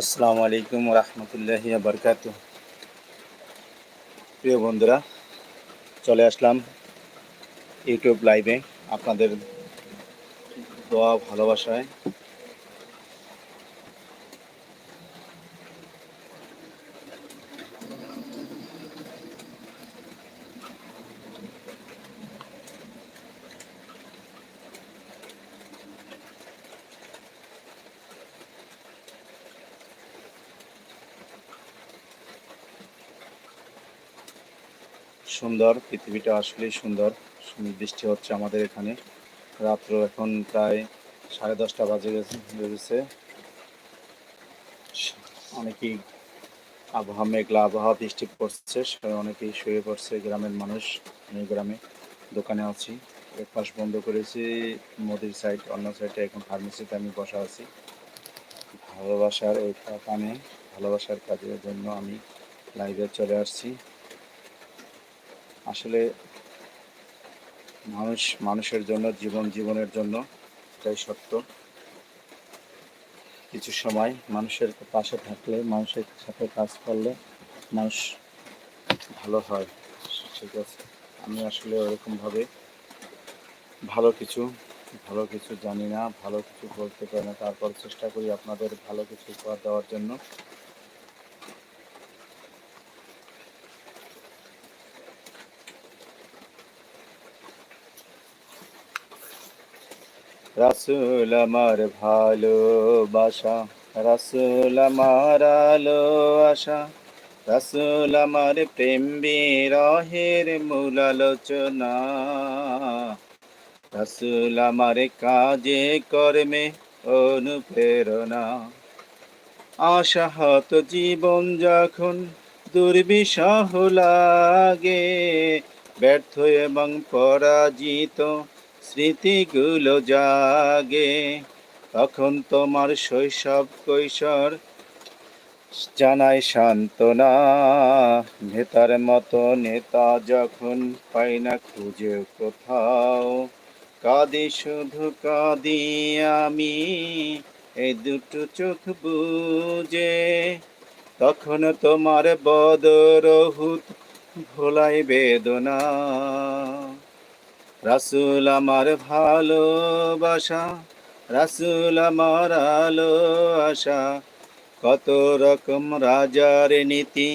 আসসালামু আলাইকুম রহমতুল্লাহ বরকাত প্রিয় বন্ধুরা চলে আসলাম ইউটিউব লাইভে আপনাদের দোয়া ভালোবাসায়। সুন্দর, পৃথিবীটা আসলেই সুন্দর। বৃষ্টি হচ্ছে আমাদের এখানে। রাত্র এখন প্রায় সাড়ে দশটা বাজে গেছে অনেকেই আবহাওয়া মেঘলা আবহাওয়া বৃষ্টি পড়ছে অনেকেই শুয়ে পড়ছে, গ্রামের মানুষ, আমি গ্রামে দোকানে আছি। এক পাশ বন্ধ করেছি, মোদির সাইড অন্য সাইডে এখন ফার্মেসিতে আমি বসা আছি। ভালোবাসার এই কানে ভালোবাসার কাজের জন্য আমি লাইভে চলে আসছি। আসলে মানুষ, মানুষের জন্য, জীবন জীবনের জন্য এটাই সত্য। কিছু সময় মানুষের পাশে থাকলে, মানুষের সাথে কাজ করলে মানুষ ভালো হয়। ঠিক আছে। আমি আসলে ওরকমভাবে ভালো কিছু ভালো কিছু জানি না, ভালো কিছু বলতে পারি না। তারপর চেষ্টা করি আপনাদের ভালো কিছু উপহার দেওয়ার জন্য। রাসুল আমার ভালোবাসা রাসুল আমার আলো আশা, রাসুল আমার প্রেম বিরহের মূল আলোচনা। রাসুল আমার কাজে, কর্মে অনুপ্রেরণা। আশাহত জীবন যখন দুর্বিষহ লাগে, ব্যর্থ এবং পরাজিত স্মৃতিগুলো জাগে, তখন তোমার শৈশব কৈশোর জানাই সান্ত্বনা। নেতার মতো নেতা যখন পাই না খুঁজে কোথাও, কাঁদি শুধু কাঁদি আমি, এই দুটো চোখ বুঝে। তখন তোমার বদরহুত ভোলাই বেদনা। রাসুল আমার ভালোবাসা, রাসুল আমার আলো আশা। কত রকম রাজার নীতি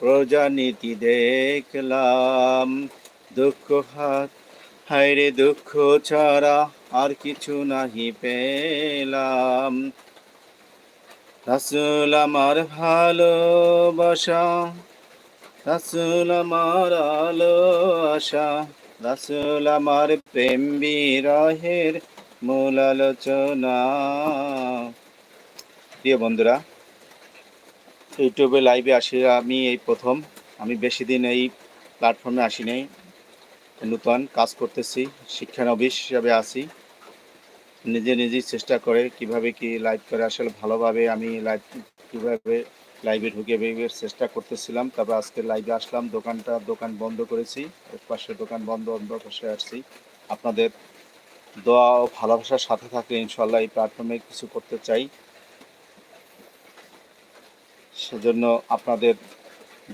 প্রজানীতি দেখলাম। দুঃখ হাত, হায়রে দুঃখ ছাড়া আর কিছু নাহি পেলাম। রাসুল আমার ভালোবাসা, রাসুল আমার আলো আশা। রাসুল আমার প্রেম বিরহের মূল আলোচনা। প্রিয় বন্ধুরা, ইউটিউবে লাইভে আসি আমি এই প্রথম। আমি বেশি দিন এই প্ল্যাটফর্মে আসি নাই। নূতন কাজ করতেছি শিক্ষানবিশ হিসাবে আছি। নিজে নিজেই চেষ্টা করে কীভাবে কি লাইভ করে আসলে ভালোভাবে আমি লাইভ কীভাবে লাইভে ঢুকে বেরিয়ে চেষ্টা করতেছিলাম। তারপর আজকে লাইভে আসলাম, দোকানটা, দোকান বন্ধ করেছি। এক পাশে দোকান বন্ধ অন্য পাশে আসছি আপনাদের দোয়া ও ভালোবাসার সাথে থাকলে ইনশাল্লাহ এই প্ল্যাটফর্মে কিছু করতে চাই। সেজন্য আপনাদের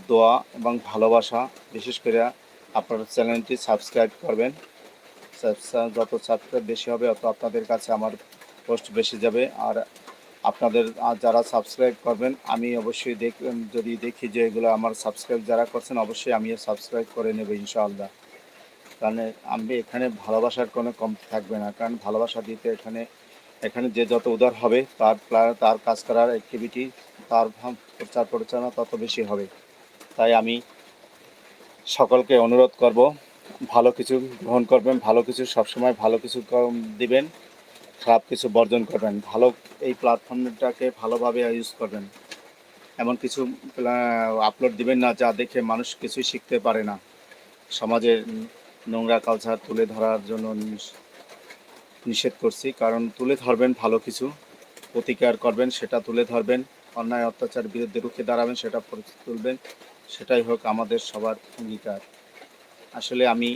দোয়া এবং ভালোবাসা, বিশেষ করে আপনার চ্যানেলটি সাবস্ক্রাইব করবেন। যত সাবস্ক্রাইব বেশি হবে তত আপনাদের কাছে আমার পোস্ট বেশি যাবে। আর আপনাদের যারা সাবস্ক্রাইব করবেন, আমি অবশ্যই দেখ যদি দেখি যে এগুলো আমার সাবস্ক্রাইব যারা করছেন, অবশ্যই আমিও সাবস্ক্রাইব করে নেব ইনশাআল্লাহ। কারণ আমি এখানে ভালোবাসার কোনো কম থাকবে না, কারণ ভালোবাসা দিতে এখানে এখানে যে যত উদার হবে, তার তার কাজ করার অ্যাক্টিভিটি তার প্রচার পরিচালনা তত বেশি হবে। তাই আমি সকলকে অনুরোধ করব, ভালো কিছু গ্রহণ করবেন, ভালো কিছু সবসময় ভালো কিছু দিবেন। খারাপ কিছু বর্জন করবেন। ভালো এই প্ল্যাটফর্মটাকে ভালোভাবে ইউজ করবেন। এমন কিছু আপলোড দিবেন না যা দেখে মানুষ কিছুই শিখতে পারে না। সমাজের নোংরা কালচার তুলে ধরার জন্য নিষেধ করছি। কারণ তুলে ধরবেন ভালো কিছু, প্রতিকার করবেন, সেটা তুলে ধরবেন, অন্যায় অত্যাচার বিরুদ্ধে রুখে দাঁড়াবেন, সেটা তুলবেন, সেটাই হোক আমাদের সবার অঙ্গীকার। আসলে আমি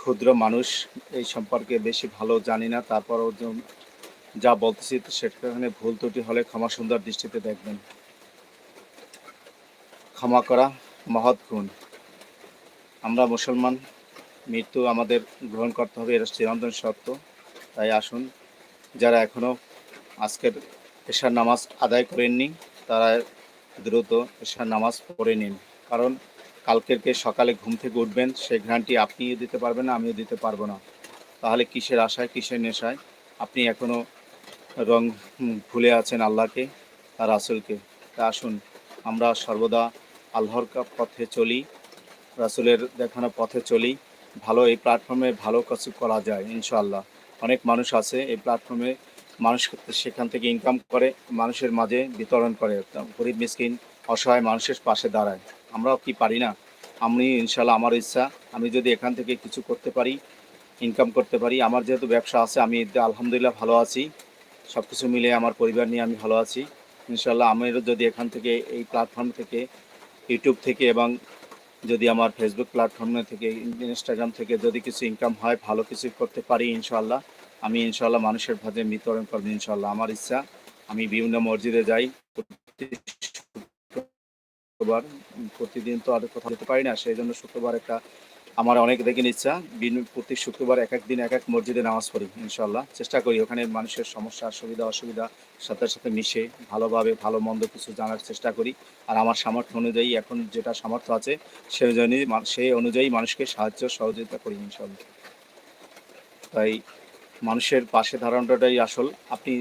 ক্ষুদ্র মানুষ এই সম্পর্কে বেশি ভালো জানি না, তারপরও যা বলতেছি সেখানে ভুল ত্রুটি হলে ক্ষমা সুন্দর দৃষ্টিতে দেখবেন। ক্ষমা করা মহৎ গুণ। আমরা মুসলমান, মৃত্যু আমাদের গ্রহণ করতে হবে, এটা চিরন্তন সত্য। তাই আসুন, যারা এখনও আজকের এশার নামাজ আদায় করেননি, তারা দ্রুত এশার নামাজ পড়ে নিন। কারণ কালকেরকে সকালে ঘুম থেকে উঠবেন, সেই ঘ্রাণটি আপনিও দিতে পারবেন না, আমিও দিতে পারব না। তাহলে কিসের আশায়, কিসের নেশায়? আপনি এখনও রং ভুলে আছেন আল্লাহকে আর রাসুলকে। তা আসুন, আমরা সর্বদা আল্লাহর পথে চলি, রাসুলের দেখানো পথে চলি। ভালো এই প্ল্যাটফর্মে ভালো কিছু করা যায়, ইনশাআল্লাহ। অনেক মানুষ আছে এই প্ল্যাটফর্মে মানুষ সেখান থেকে ইনকাম করে, মানুষের মাঝে বিতরণ করে। গরিব, মিসকিন অসহায় মানুষের পাশে দাঁড়ায়। আমরাও কি পারি না? আমি ইনশাল্লাহ আমার ইচ্ছা, আমি যদি এখান থেকে কিছু করতে পারি ইনকাম করতে পারি, আমার যেহেতু ব্যবসা আছে, আমি আলহামদুলিল্লাহ ভালো আছি। সব কিছু মিলে আমার পরিবার নিয়ে আমি ভালো আছি। ইনশাল্লাহ আমিও যদি এখান থেকে, এই প্ল্যাটফর্ম থেকে ইউটিউব থেকে এবং যদি আমার ফেসবুক প্ল্যাটফর্মে থেকে ইনস্টাগ্রাম থেকে যদি কিছু ইনকাম হয়, ভালো কিছু করতে পারি ইনশাল্লাহ আমি ইনশাল্লাহ মানুষের ভাজে বিতরণ করব ইনশাল্লাহ আমার ইচ্ছা, আমি বিভিন্ন মসজিদে যাই শুক্রবার প্রতিদিন তো আর কোথাও যেতে পারি না, সেই জন্য শুক্রবার একটা আমার অনেক দেখেন ইচ্ছা বিন- প্রতি শুক্রবার এক এক দিন এক এক মসজিদে নামাজ পড়ি ইনশাল্লাহ চেষ্টা করি ওখানে মানুষের সমস্যা, সুবিধা, অসুবিধা সাথে সাথে মিশে ভালোভাবে ভালো মন্দ কিছু জানার চেষ্টা করি। আর আমার সামর্থ্য অনুযায়ী এখন যেটা সামর্থ্য আছে সেই অনুযায়ী সেই অনুযায়ী মানুষকে সাহায্য সহযোগিতা করি ইনশাল্লাহ তাই মানুষের পাশে দাঁড়ানোটাই আসল। আপনি,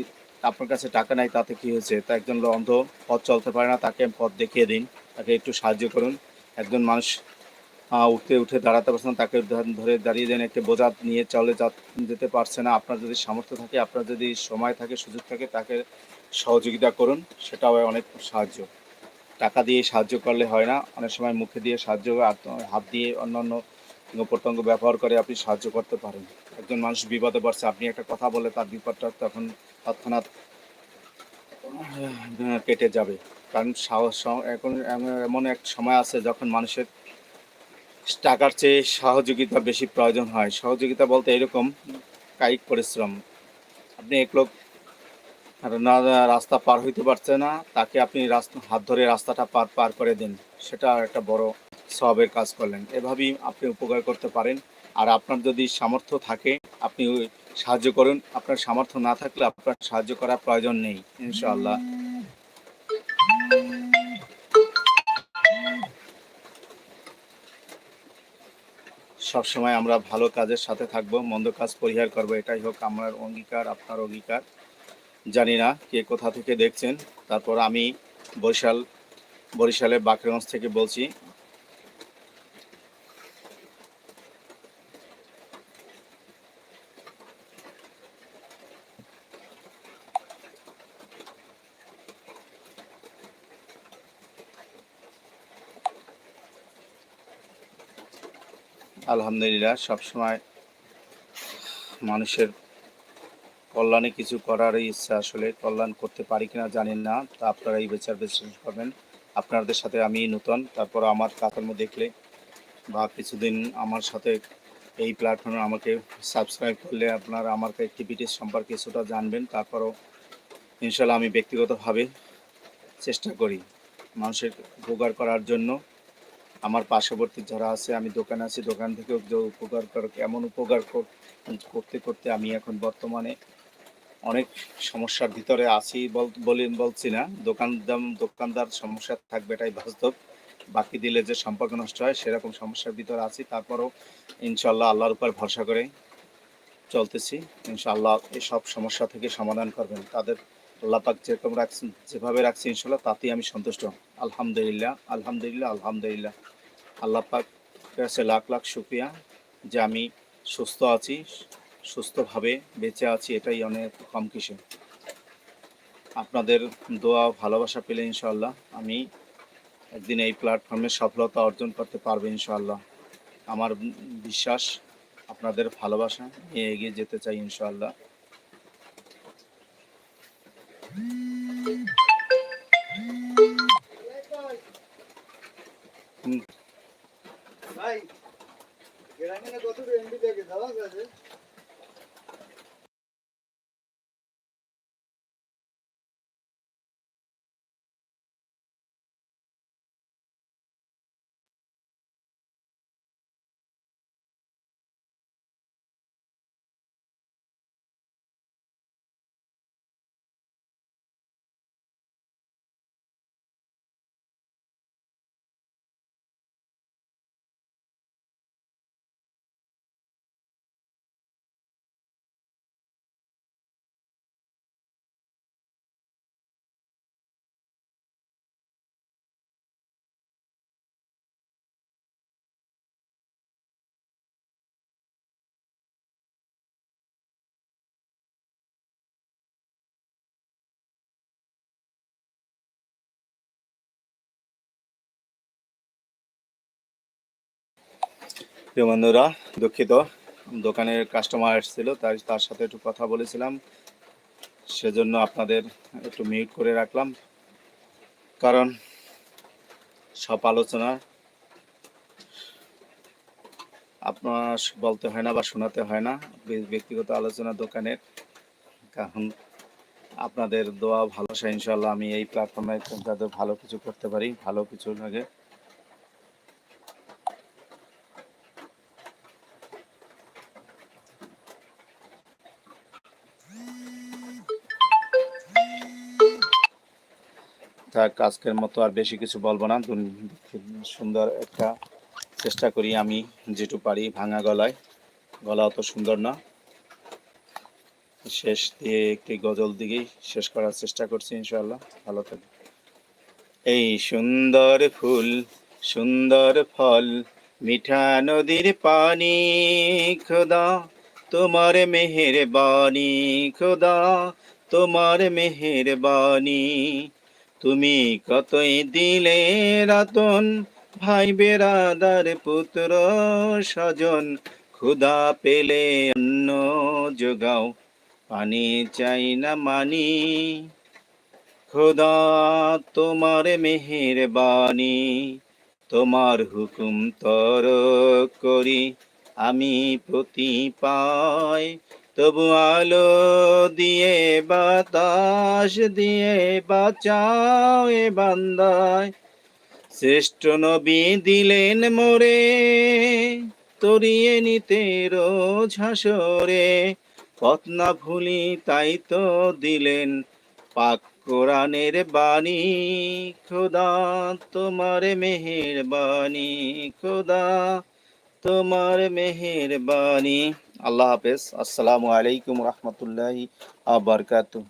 আপনার কাছে টাকা নাই, তাতে কি হয়েছে? তা একজন অন্ধ পথ চলতে পারে না, তাকে পথ দেখিয়ে দিন। তাকে একটু সাহায্য করুন। একজন মানুষ উঠতে, উঠে দাঁড়াতে পারছে না, তাকে ধরে দাঁড়িয়ে দেন একটা বোঝা নিয়ে চলে যেতে পারছে না। আপনার যদি সামর্থ্য থাকে, আপনার যদি সময় থাকে, সুযোগ থাকে, তাকে সহযোগিতা করুন। সেটাও অনেক সাহায্য। টাকা দিয়ে সাহায্য করলে হয় না। অনেক সময় মুখে দিয়ে সাহায্য হাত দিয়ে অন্যান্য প্রত্যঙ্গ ব্যবহার করে আপনি সাহায্য করতে পারেন। একজন মানুষ বিপদে পড়ছে, আপনি একটা কথা বলে তার বিপদটা তখন তৎক্ষণাৎ কেটে যাবে। কারণ সাহস এখন এমন- এক সময় আছে যখন মানুষের টাকার চেয়ে সহযোগিতা বেশি প্রয়োজন হয়। সহযোগিতা বলতে এরকম কায়িক পরিশ্রম। আপনি এক লোক রাস্তা পার হইতে পারছে না, তাকে আপনি রাস্তা, হাত ধরে রাস্তাটা পার পার করে দিন। সেটা একটা বড় সবের কাজ করলেন। এভাবেই আপনি উপকার করতে পারেন। আর আপনার যদি সামর্থ্য থাকে, আপনি সাহায্য করুন। আপনার সামর্থ্য না থাকলে আপনার সাহায্য করার প্রয়োজন নেই, ইনশাআল্লাহ। সব সময় আমরা ভালো কাজের সাথে থাকব, মন্দ কাজ পরিহার করব, এটাই হোক আমার অঙ্গীকার, আপনার অঙ্গীকার। জানি না কে কোথা থেকে দেখছেন, তারপর আমি বরিশাল বরিশালে বাকরগঞ্জ থেকে বলছি। আলহামদুলিল্লাহ, সবসময় মানুষের কল্যাণে কিছু করার ইচ্ছা আসলে, কল্যাণ করতে পারি কিনা জানেন না, তা আপনারা এই বিচার বিশ্লেষণ করবেন। আপনাদের সাথে আমি নূতন, তারপর আমার কাজকর্ম দেখলে বা কিছুদিন আমার সাথে এই প্ল্যাটফর্মে আমাকে সাবস্ক্রাইব করলে আপনারা আমার অ্যাক্টিভিটিস সম্পর্কে কিছুটা জানবেন, তারপরও ইনশাল্লাহ আমি ব্যক্তিগতভাবে চেষ্টা করি মানুষের উপকার করার জন্য। আমার পার্শ্ববর্তী যারা আছে, আমি দোকানে আছি, দোকান থেকেও যে উপকার কর এমন উপকার করতে করতে আমি এখন বর্তমানে অনেক সমস্যার ভিতরে আছি বল- বলি, বলছি না। দোকান দাম দোকানদার সমস্যা থাকবে এটাই বাস্তব। বাকি দিলে যে সম্পর্ক নষ্ট হয়, সেরকম সমস্যার ভিতরে আছি। তারপরও ইনশাল্লাহ আল্লাহর উপর ভরসা করে চলতেছি। ইনশাআল্লাহ এই সব সমস্যা থেকে সমাধান করবেন। তাদের আল্লাহ পাক যেরকম রাখছেন, যেভাবে রাখছে ইনশাল্লাহ তাতেই আমি সন্তুষ্ট। আলহামদুলিল্লাহ আলহামদুলিল্লাহ আলহামদুলিল্লাহ। আল্লাহ পাক কাছে লাখ লাখ শুক্রিয়া যে আমি সুস্থ আছি, সুস্থভাবে বেঁচে আছি, এটাই অনেক কম কিছু। আপনাদের দোয়া ভালোবাসা পেলে ইনশাল্লাহ আমি একদিন এই প্ল্যাটফর্মে সফলতা অর্জন করতে পারব ইনশাল্লাহ আমার বিশ্বাস, আপনাদের ভালোবাসা নিয়ে এগিয়ে যেতে চাই ইনশাল্লাহ প্রিয় বন্ধুরা, দুঃখিত। দোকানের কাস্টমার এসেছিল, তাই তার সাথে একটু কথা বলেছিলাম। সেজন্য আপনাদের একটু মিউট করে রাখলাম। কারণ সব আলোচনা আপনার বলতে হয় না বা শোনাতে হয় না ব্যক্তিগত আলোচনা দোকানের। কারণ আপনাদের দোয়া, ভালোবাসা ইনশাল্লাহ আমি এই প্ল্যাটফর্মে যাতে ভালো কিছু করতে পারি, ভালো কিছু লাগে। থাক, আজকের মতো আর বেশি কিছু বলব না। সুন্দর একটা চেষ্টা করি আমি, যেটু পারি, ভাঙা গলায়। গলা অত সুন্দর না। শেষ দিয়ে একটি গজল দিকেই শেষ করার চেষ্টা করছি ইনশাল্লাহ ভালো থাকবে এই সুন্দর ফুল, সুন্দর ফল, মিঠা নদীর পানি, খোদা। তোমার মেহের বাণী খোদা। তোমার মেহের বাণী তুমি কতই দিলে রাতন? ভাই বেরাদার পুত্র স্বজন, ক্ষুধা পেলে অন্ন যোগাও। পানি চাই না মানি খোদা তোমার মেহের বাণী তোমার হুকুম তর করি, আমি প্রতি পাই তবু আলো দিয়ে বাতাস দিয়ে বাঁচাও এ বান্দায়। শ্রেষ্ঠ নবী দিলেন মোরে, তরিয়ে নিতে রোজ হাসরে। পথ না ভুলি তাই তো দিলেন পাক কোরআনের বাণী। খোদা তোমার মেহের বাণী খোদা তোমার মেহের বাণী আল্লাহ হাফেজ আসসালামু আলাইকুম রহমতুল্লাহি আবরকাতুহ